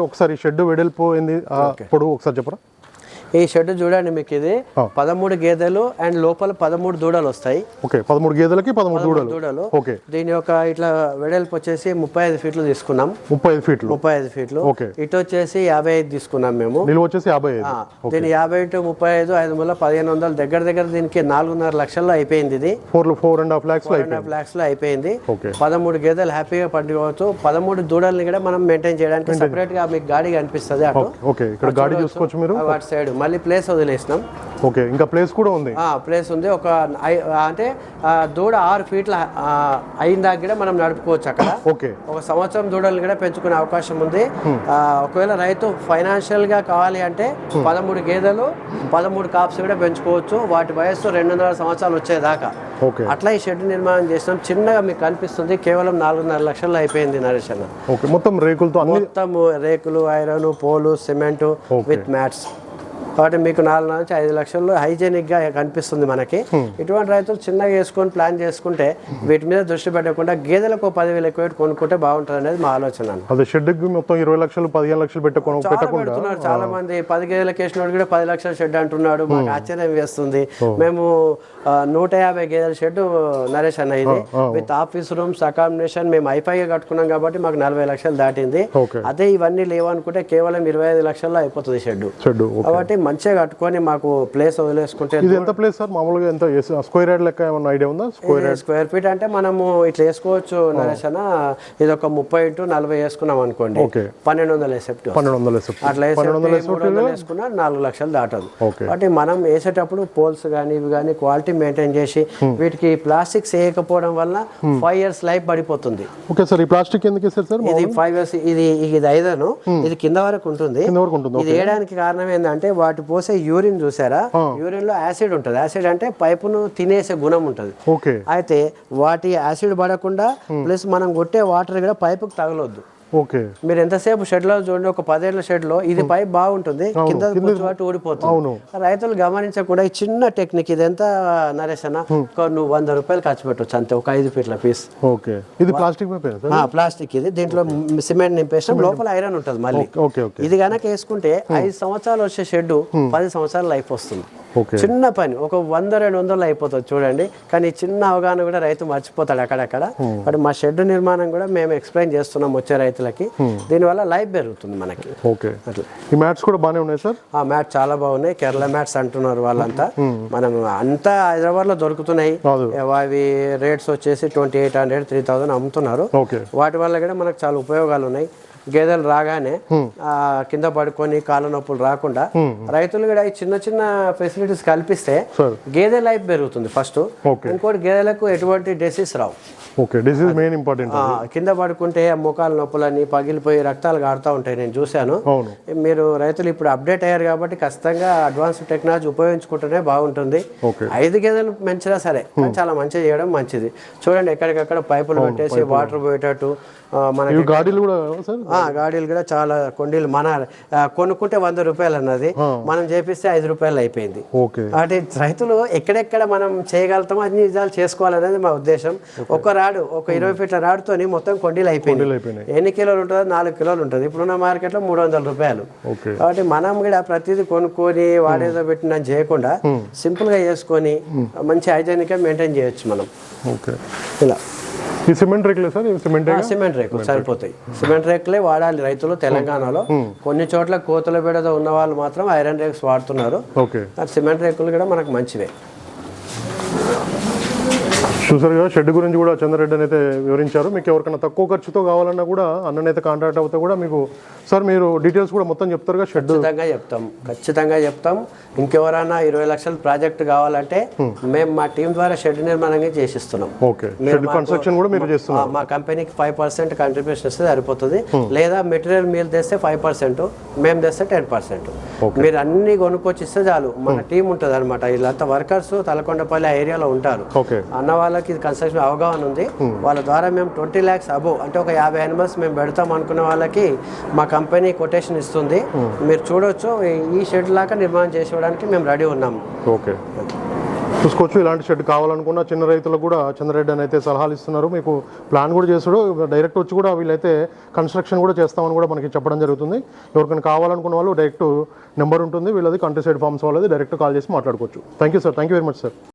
ఒకసారి షెడ్ వెడల్పోయింది పొడవు ఒకసారి చెప్పరా? ఈ షెడ్ చూడండి మీకు ఇది. పదమూడు గేదెలు అండ్ లోపల పదమూడు దూడలు వస్తాయి. ఓకే పదమూడు గేదెలకి పదమూడు దూడలు. దూడలు. ఓకే. దీని యొక్క ఇట్లా వెడల్పు వచ్చేసి ముప్పై ఐదు ఫీట్లు తీసుకున్నాం. ముప్పై ఐదు ఫీట్లు. ముప్పై ఐదు ఫీట్లు. ఓకే. ఇటు వచ్చేసి యాభై ఐదు తీసుకున్నాం మేము. నిలువ వచ్చేసి యాభై ఐదు. దీని యాభై టు ముప్పై ఐదు ఐదు వందల పదిహేను వందలు. దగ్గర దగ్గర దీనికి నాలుగున్నర లక్షల్లో అయిపోయింది ఇది. ఫోర్ ఫోర్ అండ్ హాఫ్ ల్యాక్స్లో అండ్ హాఫ్ లాక్స్లో అయిపోయింది. పదమూడు గేదెలు హ్యాపీగా పండుకోవచ్చు. పదమూడు దూడల్ని కూడా మనం మెయింటైన్ చేయడానికి సపరేట్గా మీకు గాడి కనిపిస్తుంది అటు. ఓకే ఇక్కడ గాడి చూసుకోవచ్చు మీరు. వాటి సైడ్ మళ్ళీ ప్లేస్ వదిలేసినాం. ఓకే ఇంకా ప్లేస్ కూడా ఉంది. ఆ ప్లేస్ ఉంది. ఒక అంటే దూడ ఆరు ఫీట్ల అయిన దాకా కూడా మనం నడుపుకోవచ్చు అక్కడ. ఓకే ఒక సంవత్సరం దూడల్ని కూడా పెంచుకునే అవకాశం ఉంది. ఆ, ఒకవేళ రైతు ఫైనాన్షియల్గా కావాలి అంటే పదమూడు గేదెలు పదమూడు కాప్స్ కూడా పెంచుకోవచ్చు. వాటి వయస్సు రెండున్నర సంవత్సరాలు వచ్చేదాకా. ఓకే అట్లా ఈ షెడ్ నిర్మాణం చేసినాం. చిన్నగా మీకు కనిపిస్తుంది. కేవలం నాలుగున్నర లక్షల్లో అయిపోయింది నరేష్ అన్న. ఓకే మొత్తం రేకులతో మొత్తం రేకులు iron pole cement with mats కాబట్టి మీకు నాలుగు నుంచి ఐదు లక్షల్లో హైజీనిక్గా కనిపిస్తుంది మనకి. ఇటువంటి రైతులు చిన్నగా వేసుకొని ప్లాన్ చేసుకుంటే వీటి మీద దృష్టి పెట్టకుండా గేదెలకు పదివేలు ఎక్కువ కొనుక్కుంటే బాగుంటుంది అనేది మా ఆలోచన అదే షెడ్ మొత్తం ఇరవై లక్షలు పదిహేను లక్షలు చాలా పెట్టకుండా? పెడుతున్నారు చాలా మంది పది గేదెలకు వేసినోడు కూడా పది లక్షల షెడ్ అంటున్నాడు. మాకు ఆశ్చర్యం వేస్తుంది. మేము నూట యాభై గేదెల షెడ్ నరేష్ అన్న ఇది. విత్ ఆఫీస్ రూమ్స్ అకామిడేషన్ మేము ఐఫైగా కట్టుకున్నాం కాబట్టి మాకు నలభై లక్షలు దాటింది. అదే ఇవన్నీ లేవనుకుంటే కేవలం ఇరవై ఐదు లక్షల్లో అయిపోతుంది షెడ్ కాబట్టి మంచిగా కట్టుకొని మాకు ప్లేస్ వదిలేసుకుంటే ఇది ఎంత ప్లేస్ సార్? మామూలుగా ఎంత స్క్వేర్ యార్డ్ లెక్క ఏమన్నా ఐడియా ఉందా? స్క్వేర్ స్క్వేర్ ఫీట్ అంటే మనము ఇట్లా వేసుకోవచ్చు నరేష్ అన్న. ఇది ఒక ముప్పై టు నలభై వేసుకున్నాం అనుకోండి. పన్నెండు వందల ఎసెప్ట్ పన్నెండు వందల అట్లా వేసుకున్నా నాలుగు లక్షలు దాటదు. కాబట్టి మనం వేసేటప్పుడు పోల్స్ కానీ ఇవి కానీ క్వాలిటీ మెయింటైన్ చేసి వీటికి ప్లాస్టిక్స్ వేయకపోవడం వల్ల ఫైవ్ ఇయర్స్ లైఫ్ పడిపోతుంది. ఓకే సార్ ఈ ప్లాస్టిక్ ఎందుకు వేస్తారు సార్ ఇది ఫైవ్ ఇయర్స్ ఇది ఇది ఐదను. ఇది కింద వరకు ఉంటుంది. కింద వరకు ఉంటుంది. ఇది వేయడానికి కారణం ఏంటంటే వాటి పోసే యూరిన్ చూసారా? యూరిన్లో యాసిడ్ ఉంటుంది. యాసిడ్ అంటే పైపును తినేసే గుణం ఉంటుంది. ఓకే. అయితే వాటి యాసిడ్ పడకుండా ప్లస్ మనం కొట్టే వాటర్ కూడా పైపుకి తగలొద్దు. ఓకే. మీరు ఎంతసేపు షెడ్లో చూడండి ఒక పదేళ్ళ షెడ్లో ఇది పైప్ బాగుంటుంది కింద కూర్చోబట్టి ఊడిపోతుంది. రైతులు గమనించకుండా ఈ చిన్న టెక్నిక్ ఇది ఎంత ఒక నువ్వు వంద రూపాయలు ఖర్చు పెట్టవచ్చు అంతే ఒక ఐదు ఫీట్ల పీస్. ఓకే. ఇది ప్లాస్టిక్ ప్లాస్టిక్ ఇది. దీంట్లో సిమెంట్ నింపేసినాం లోపల ఐరన్ ఉంటుంది మళ్ళీ. ఇది గనక వేసుకుంటే ఐదు సంవత్సరాలు వచ్చే షెడ్ పది సంవత్సరాల లైఫ్ వస్తుంది. చిన్న పని ఒక వంద రెండు వందలు అయిపోతుంది చూడండి. కానీ చిన్న అవగాహన కూడా రైతు మర్చిపోతాడు అక్కడక్కడ. బట్ మా షెడ్ నిర్మాణం కూడా మేము ఎక్స్ప్లెయిన్ చేస్తున్నాం వచ్చే రైతులకి. దీనివల్ల లైఫ్ పెరుగుతుంది మనకి. ఓకే ఈ మ్యాట్స్ కూడా బాగానే ఉన్నాయి సార్? ఆ మ్యాట్ చాలా బాగున్నాయి. కేరళ మ్యాట్స్ అంటున్నారు వాళ్ళంతా. మనం అంతా హైదరాబాద్లో దొరుకుతున్నాయి. అవి రేట్స్ వచ్చేసి twenty eight hundred three thousand అమ్ముతున్నారు. ఓకే వాటి వల్ల కూడా మనకు చాలా ఉపయోగాలు ఉన్నాయి. గేదెలు రాగానే కింద పడుకొని కాళ్ళ నొప్పులు రాకుండా రైతులు కూడా ఈ చిన్న చిన్న ఫెసిలిటీస్ కల్పిస్తే గేదె లైఫ్ పెరుగుతుంది ఫస్ట్. ఇంకోటి గేదెలకు ఎటువంటి డిసీజ్ రావు. ఓకే మెయిన్ ఇంపార్టెంట్ కింద పడుకుంటే ఆ మోకాలు నొప్పులని పగిలిపోయి రక్తాలు కారుతూ ఉంటాయి నేను చూశాను. మీరు రైతులు ఇప్పుడు అప్డేట్ అయ్యారు కాబట్టి ఖచ్చితంగా అడ్వాన్స్ టెక్నాలజీ ఉపయోగించుకుంటేనే బాగుంటుంది. ఐదు గేదెలు పెంచినా సరే చాలా మంచిగా చేయడం మంచిది. చూడండి ఎక్కడికక్కడ పైపులు పెట్టేసి వాటర్ పోయేటట్టు ఇవి గాడీలు కూడా గాడీలు కూడా చాలా కొండీలు మన కొనుక్కుంటే వంద రూపాయలు అన్నది. మనం చేపిస్తే ఐదు రూపాయలు అయిపోయింది. అంటే రైతులు ఎక్కడెక్కడ మనం చేయగలుగుతామో అన్ని నిజాలు చేసుకోవాలనేది మా ఉద్దేశం. ఒక రాడు ఒక ఇరవై ఫీట్ల రాడుతోని మొత్తం కొండీలు అయిపోయింది ఎన్ని కిలోలు ఉంటుందో నాలుగు కిలోలు ఉంటుంది. ఇప్పుడున్న మార్కెట్లో మూడు వందల రూపాయలు. కాబట్టి మనం కూడా ప్రతిదీ కొనుక్కొని వాడేదో పెట్టిన చేయకుండా సింపుల్గా చేసుకొని మంచి హైజీనిక్గా మెయింటైన్ చేయొచ్చు మనం. ఇలా. ఈ సిమెంట్ రేకులే సార్? సిమెంట్ సిమెంట్ రేకులు సరిపోతాయి. సిమెంట్ రేకులే వాడాలి రైతులు తెలంగాణలో. కొన్ని చోట్ల కోతల బెడద ఉన్న వాళ్ళు మాత్రం ఐరన్ రేక్స్ వాడుతున్నారు. సిమెంట్ రేకులు కూడా మనకు మంచివే. చూసారు కదా షెడ్ గురించి కూడా చంద్రరెడ్డి అని అయితే వివరించారు. మీకు ఎవరికైనా తక్కువ ఖర్చుతో కావాలన్నా కూడా అన్ననైతే కాంటాక్ట్ అవుతే కూడా మీకు సార్ మీరు డీటెయిల్స్ కూడా మొత్తం చెప్తారు కదా షెడ్. ఖచ్చితంగా చెప్తాం ఖచ్చితంగా చెప్తాం. ఇంకెవరైనా ఇరవై లక్షల ప్రాజెక్ట్ కావాలంటే మేము మా టీం ద్వారా షెడ్ నిర్మాణంగా చేసిస్తున్నాం. ఓకే షెడ్ కన్స్ట్రక్షన్ కూడా మీరు చేస్తున్నారు. ఆ, మా కంపెనీకి ఫైవ్ పర్సెంట్ కంట్రిబ్యూషన్ ఇస్తే సరిపోతుంది. లేదా మెటీరియల్ మీరు తెస్తే ఫైవ్ పర్సెంట్ మేము తెస్తే టెన్ పర్సెంట్ మీరు అన్ని కొనుక్కొచ్చి ఇస్తే చాలు. మన టీం ఉంటుంది అనమాట వీళ్ళంతా వర్కర్స్ తలకొండపల్లి ఏరియాలో ఉంటారు. ఓకే అన్న వాళ్ళకి ఇది కన్స్ట్రక్షన్ అవగాహన ఉంది. వాళ్ళ ద్వారా మేము ట్వంటీ ల్యాక్స్ అబోవ్ అంటే ఒక యాభై యానిమల్స్ మేము పెడతాం అనుకున్న వాళ్ళకి మా కంపెనీ కొటేషన్ ఇస్తుంది. మీరు చూడొచ్చు ఈ- షెడ్ లాగా నిర్మాణం చేసేయడానికి మేము రెడీ ఉన్నాము ఓకే చూసుకోవచ్చు ఇలాంటి షెడ్ కావాలనుకున్న చిన్న రైతులకు కూడా చంద్రరెడ్డి అని అయితే సలహాలు ఇస్తున్నారు. మీకు ప్లాన్ కూడా చేస్తాడు డైరెక్ట్ వచ్చి కూడా వీళ్ళైతే కన్స్ట్రక్షన్ కూడా చేస్తామని కూడా మనకి చెప్పడం జరుగుతుంది. ఎవరికైనా కావాలనుకున్న వాళ్ళు డైరెక్ట్ నెంబర్ ఉంటుంది. వీళ్ళది కంట్రీ సైడ్ ఫార్మ్స్ వాళ్ళది డైరెక్ట్ కాల్ చేసి మాట్లాడుకోవచ్చు. Thank you sir thank you very much sir